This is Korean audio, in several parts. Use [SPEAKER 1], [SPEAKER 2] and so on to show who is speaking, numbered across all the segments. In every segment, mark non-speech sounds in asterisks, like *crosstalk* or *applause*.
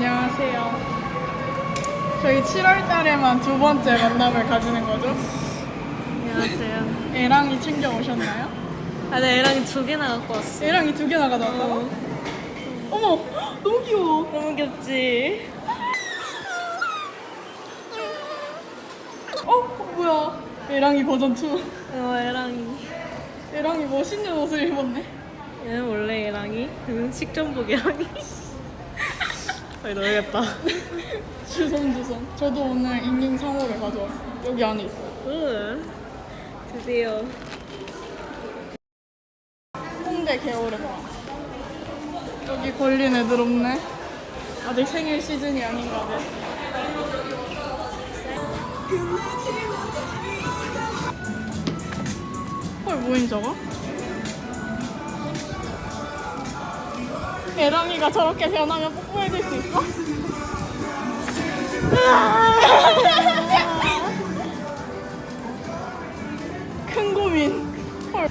[SPEAKER 1] 안녕하세요. 저희 7월 달에만 두 번째 만남을 가지는 거죠?
[SPEAKER 2] 안녕하세요.
[SPEAKER 1] 애랑이 챙겨 오셨나요?
[SPEAKER 2] 아, 네, 애랑이 두 개나 갖고 왔어.
[SPEAKER 1] 애랑이 두 개나 가져왔다고? 어. 어머, 너무 귀여워.
[SPEAKER 2] 너무 귀엽지?
[SPEAKER 1] 어, 뭐야? 애랑이 버전 2.
[SPEAKER 2] 어, 애랑이.
[SPEAKER 1] 애랑이 멋있는 옷을 입었네.
[SPEAKER 2] 얘는 원래 애랑이. 그는 식전복 애랑이. 아니, 넣어야겠다. *laughs*
[SPEAKER 1] 주섬 주섬. 저도 오늘 잉잉 3호를 가져왔어요. 여기 안에 있어.
[SPEAKER 2] 으, 드디어.
[SPEAKER 1] 홍대 개오래가. 여기 걸린 애들 없네. 아직 생일 시즌이 아닌가 봐. 헐, 뭐임 저거? 애랑이가 저렇게 변하면 뽀뽀해줄 수 있어? 큰 고민. 헐.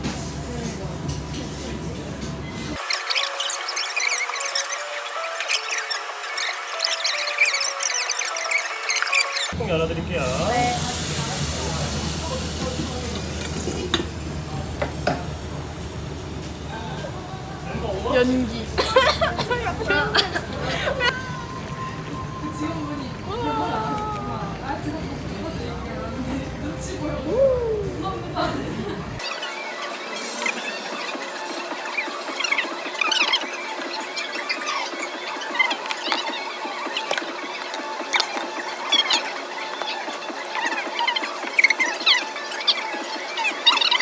[SPEAKER 3] 꼭 열어드릴게요.
[SPEAKER 1] 연기.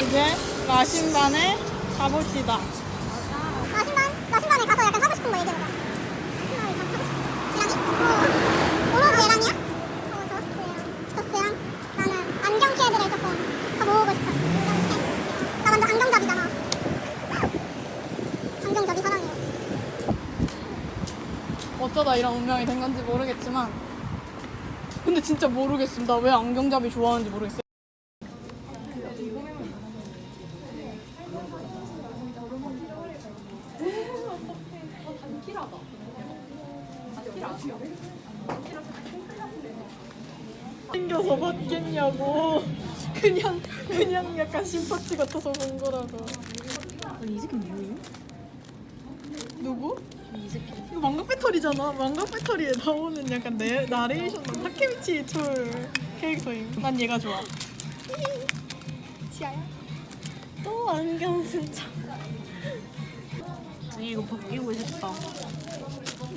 [SPEAKER 1] 이제 마신반에 가봅시다.
[SPEAKER 4] 마신반, 마신반에 가서 약간 하고 싶은 거 얘기해보자. 지랑이? 어, 오로로 얘랑이야? 어, 저스트랑. 저스트랑? 나는 안경 키애들을 조금 더 모으고 싶어. 안경 키. 나 완전 안경잡이잖아. 안경잡이 사랑해요.
[SPEAKER 1] 어쩌다 이런 운명이 된 건지 모르겠지만 근데 진짜 모르겠습니다. 왜 안경잡이 좋아하는지 모르겠어요. 생겨서 받겠냐고 그냥 그냥 약간 심파치 같아서 본 거라고
[SPEAKER 2] 아니, 이 새끼
[SPEAKER 1] 배터리잖아. 망각 배터리에 나오는 약간 내, 나레이션 타케미치 툴 캐릭터임. 난 얘가 좋아. 치아야?
[SPEAKER 2] 또 안경 진짜. 아니, 이거 벗기고 싶다.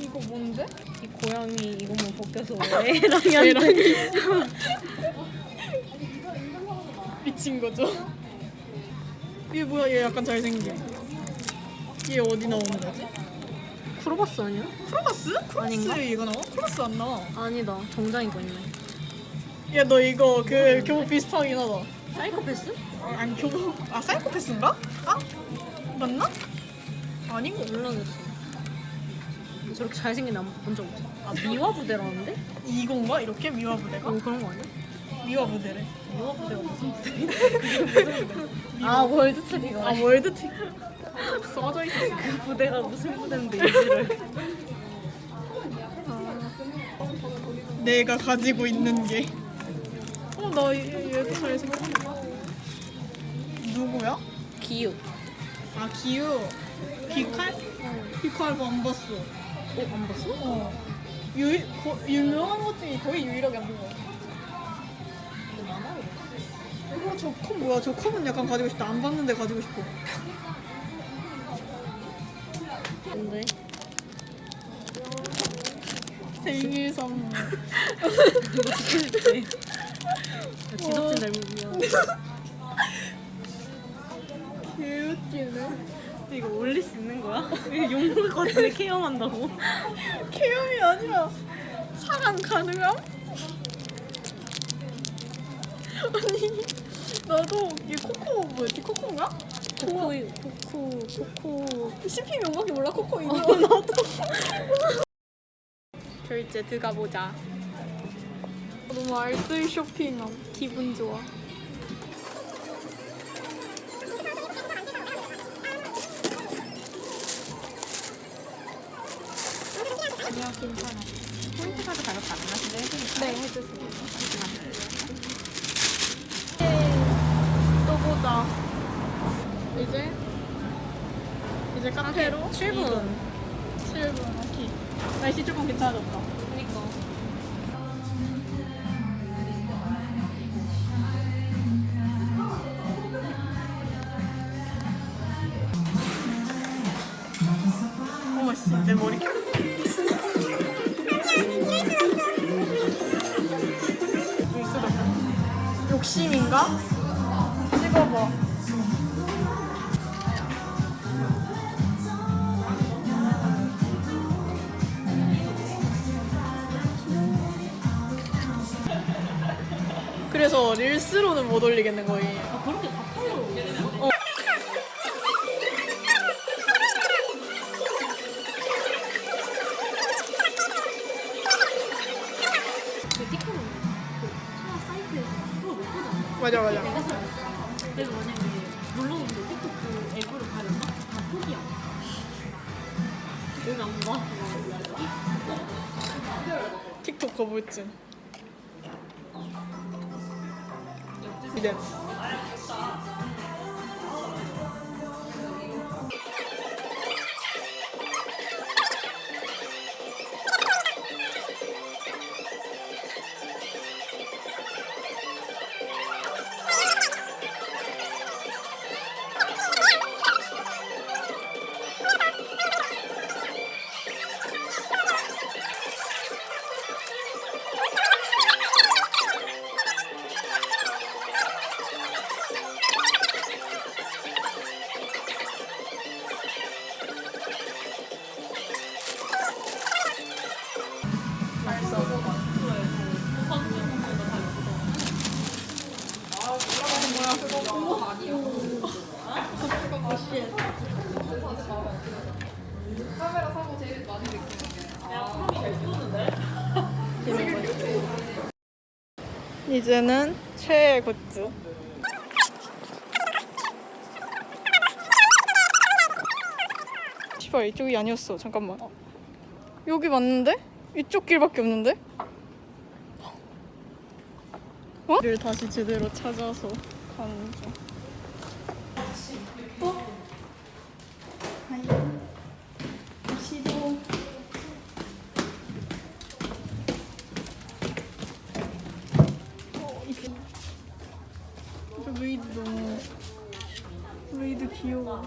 [SPEAKER 1] 이거 뭔데?
[SPEAKER 2] 이 고양이 이것만 벗겨서 *laughs* 왜 애랑이한테. *laughs*
[SPEAKER 1] 미친 거죠? 얘 뭐야? 얘 약간 잘생긴. 얘 어디 나오는 거지?
[SPEAKER 2] 크로바스 아니야?
[SPEAKER 1] 크로바스? 크로바스
[SPEAKER 2] 아닌가?
[SPEAKER 1] 얘가 나와? 크로바스 안 나와.
[SPEAKER 2] 아니다. 정장 이거 있네.
[SPEAKER 1] 야 너 이거 그 교복 비슷하긴 하다.
[SPEAKER 2] 사이코패스?
[SPEAKER 1] 어, 아니 교복 아 사이코패스인가? 아 맞나? 아닌 거
[SPEAKER 2] 몰라냈어. 저렇게 잘생긴 남자 본적 없어. 아 *laughs* 미화 부대라는데?
[SPEAKER 1] 이건가? 이렇게 미화 부대가?
[SPEAKER 2] 어 그런 거 아니야?
[SPEAKER 1] 미화 부대래. 미화 부대가 무슨 부대?
[SPEAKER 2] 아 월드 트리가.
[SPEAKER 1] 아 월드 티 써져 있어.
[SPEAKER 2] 그 부대가 무슨 부대인데 이지를.
[SPEAKER 1] 내가 가지고 있는 게. 어, 나 얘, 얘도 잘생겼어. 누구야?
[SPEAKER 2] 기육.
[SPEAKER 1] 아, 기우. 귀칼? 귀칼 안 봤어.
[SPEAKER 2] 어안 봤어?
[SPEAKER 1] 어. 유, 거, 유명한 것 중에 거의 유일하게 안본것 같아. 이거 저컵 뭐야? 저 컵은 약간 가지고 싶다. 안 봤는데 가지고 싶어.
[SPEAKER 2] 근데
[SPEAKER 1] 생일 선물.
[SPEAKER 2] 이거 *laughs* 듣고 싶지. 지덕진 닮은 미안. *laughs*
[SPEAKER 1] 개웃기네.
[SPEAKER 2] 이거 올릴 수 있는 거야? 이거 욕먹을 것 같은데 케어한다고? *laughs*
[SPEAKER 1] 케염이 아니라 사랑 가능함? 아니 나도 이 코코 뭐였지? 코코인가?
[SPEAKER 2] 코코 코코 코코
[SPEAKER 1] CP 명밖에 몰라? 코코 이거. 나도. *laughs* 결제 들어가 보자. 너무 알뜰 쇼핑함 기분 좋아
[SPEAKER 2] 아니야 괜찮아. 포인트 카드 가격 가능하신데 해드릴까요?
[SPEAKER 1] 네 해주세요
[SPEAKER 2] 잠시만요.
[SPEAKER 1] 이제 이제 카페로?
[SPEAKER 2] 7분.
[SPEAKER 1] 7분. 오케이. 날씨 조금 괜찮아졌다.
[SPEAKER 2] 그니까.
[SPEAKER 1] 어머 씨 내 머리. 욕심인가? 찍어봐 그래서 릴스로는 못 올리겠는 거예요
[SPEAKER 2] 아, 그렇게 다 팔로. 그 보잖아.
[SPEAKER 1] 맞아 맞아
[SPEAKER 2] 내가. 그래서 만약에 놀러 오는데 틱톡 그 앱으로 가려나? 다 포기야. 여기 안 봐.
[SPEAKER 1] 틱톡 거부증 几点 이제는 최애 굿즈. 이쪽이 아니었어. 잠깐만. 여기 맞는데? 이쪽 길밖에 없는데? 어? 를 다시 제대로 찾아서 가는 중 어? 시도 어, 이게 저 메이드 너무 메이드 귀여워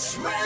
[SPEAKER 5] Smash!